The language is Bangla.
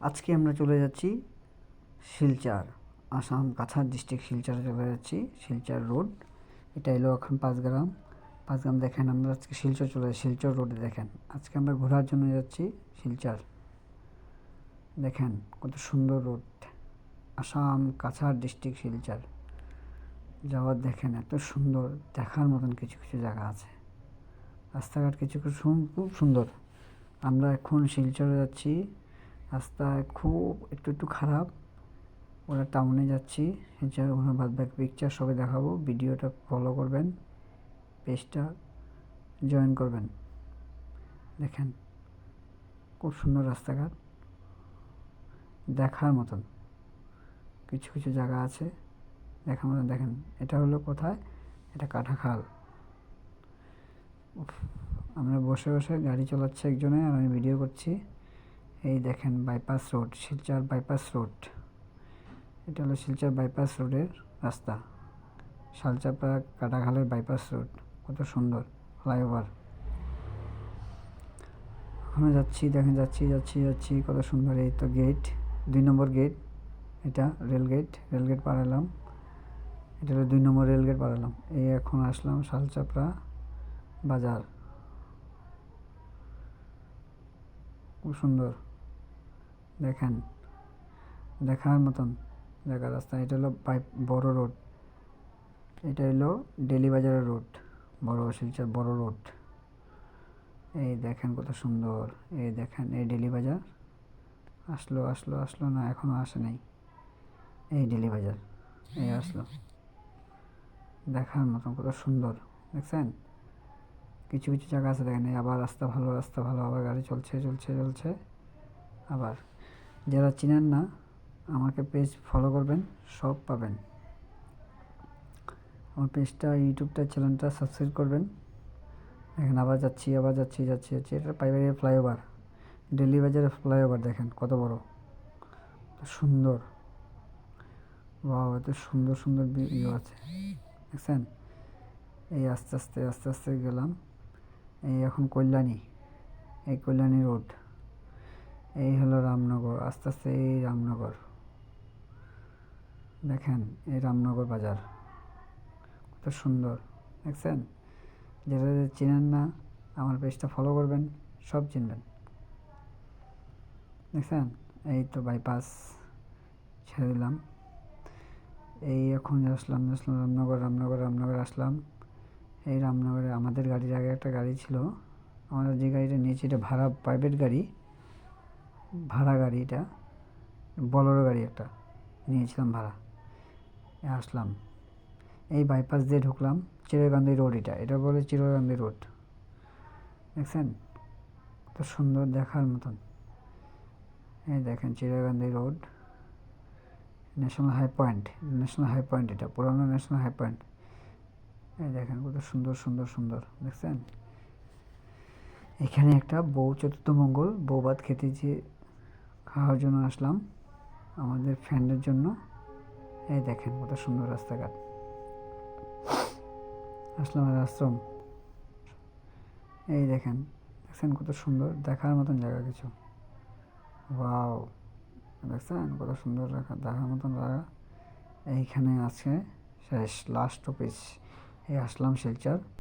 আজকে আমরা চলে যাচ্ছি শিলচর, আসাম কাছাড় ডিস্ট্রিক্ট শিলচরে চলে যাচ্ছি, শিলচর রোড এটা এলো এখন পাঁচগ্রাম। পাঁচগ্রাম দেখেন, আমরা আজকে শিলচর চলে শিলচর রোডে দেখেন। আজকে আমরা ঘোরার জন্য যাচ্ছি শিলচর। দেখেন, কত সুন্দর রোড আসাম কাছাড় ডিস্ট্রিক্ট শিলচর। যাওয়ার দেখেন, এত সুন্দর। দেখার মতন কিছু কিছু জায়গা আছে। রাস্তাঘাট কিছু কিছু খুব সুন্দর। আমরা এখন শিলচরে যাচ্ছি। রাস্তায় খুব একটু একটু খারাপ। ওরা টাউনে যাচ্ছি। শিলচর ওখানে বাদ ব্যাক পিকচার সবে দেখাবো। ভিডিওটা ফলো করবেন পেজটা জয়েন করবেন। দেখেন, খুব সুন্দর রাস্তাঘাট। দেখার মতন। কিছু কিছু জায়গা আছে, দেখার মতন। দেখেন, এটা হলো কোথায়? এটা কাঁঠাখাল। আমরা বসে বসে গাড়ি চালাচ্ছে একজনে আর আমি ভিডিও করছি। এই দেখেন bypass road Silchar bypass road এটা হলো শিলচর বাইপাস রোডের রাস্তা। শালচাপড়া কাটাখালের বাইপাস রোড কত সুন্দর ফ্লাইওভার ওখানে যাচ্ছি, দেখেন যাচ্ছি যাচ্ছি যাচ্ছি, কত সুন্দর এই তো গেট দুই নম্বর গেট এটা রেল গেট রেল গেট পার হলাম। এটা হলো দুই নম্বর রেল গেট পার হলাম। এই এখন আসলাম শালচাপড়া বাজার। খুব সুন্দর। দেখেন দেখার মতন জায়গা, রাস্তা। এটা হলো পাইপ বড় রোড। এটা হলো ডেলি বাজারের রোড, বড় শিলচর বড় রোড। এই দেখেন কত সুন্দর। এই দেখেন, এই ডেলি বাজার। আসলো আসলো আসলো না এখনও আসে নাই। এই ডেলি বাজার, এই আসলো। দেখার মতন কত সুন্দর, দেখছেন? কিছু কিছু জায়গা আছে দেখেন আবার রাস্তা ভালো রাস্তা ভালো, আবার গাড়ি চলছে চলছে চলছে, আবার। যারা চিনেন না, আমাকে পেজ ফলো করবেন, সব পাবেন। আমার পেজটা ইউটিউবটা চ্যানেলটা সাবস্ক্রাইব করবেন। দেখেন, আবার যাচ্ছি আবার যাচ্ছি যাচ্ছি যাচ্ছি। এটা পাইবাড়ির ফ্লাইওভার ডেলি বাজারের ফ্লাইওভার দেখেন, কত বড়। সুন্দর। বাহ এত সুন্দর সুন্দর ভিউ আছে। দেখছেন? এই আস্তে আস্তে আস্তে আস্তে গেলাম। এই এখন কল্যাণী। এই কল্যাণী রোড এই হলো রামনগর, আস্তে আস্তে এই রামনগর। দেখেন, এই রামনগর বাজার। কত সুন্দর, দেখছেন? যারা চেনেন না, আমার পেজটা ফলো করবেন, সব চিনবেন। দেখছেন? এই তো বাইপাস ছেড়ে দিলাম। এই এখন আসলাম আসলাম রামনগর রামনগর রামনগর আসলাম। এই রামনগরে আমাদের গাড়ির আগে একটা গাড়ি ছিল। আমরা যে গাড়িটা নিয়েছি, এটা ভাড়া প্রাইভেট গাড়ি। ভাড়া গাড়ি এটা, বলোরো গাড়ি একটা নিয়েছিলাম ভাড়া। আসলাম। এই বাইপাস দিয়ে ঢুকলাম চিরগান্ধী রোড এটা। এটা বলে চিরগান্ধী রোড দেখছেন? কত সুন্দর দেখার মতন। এই দেখেন Chirgandhi road national high point national high point এটা, পুরানো ন্যাশনাল হাই পয়েন্ট এই দেখেন কত সুন্দর সুন্দর সুন্দর। দেখছেন? এখানে একটা বউ চতুর্থ মঙ্গল ভাত খেতে যে খাওয়ার জন্য আসলাম আমাদের ফ্রেন্ডের জন্য। এই দেখেন কত সুন্দর রাস্তাঘাট। আসলাম আশ্রম এই দেখেন, দেখছেন কত সুন্দর? দেখার মতন জায়গা কিছু। ওয়াও, দেখছেন কত সুন্দর রাখা, দেখার মতন জায়গা। এইখানে আছে শেষ লাস্ট অফিস এই আসলাম শিলচর।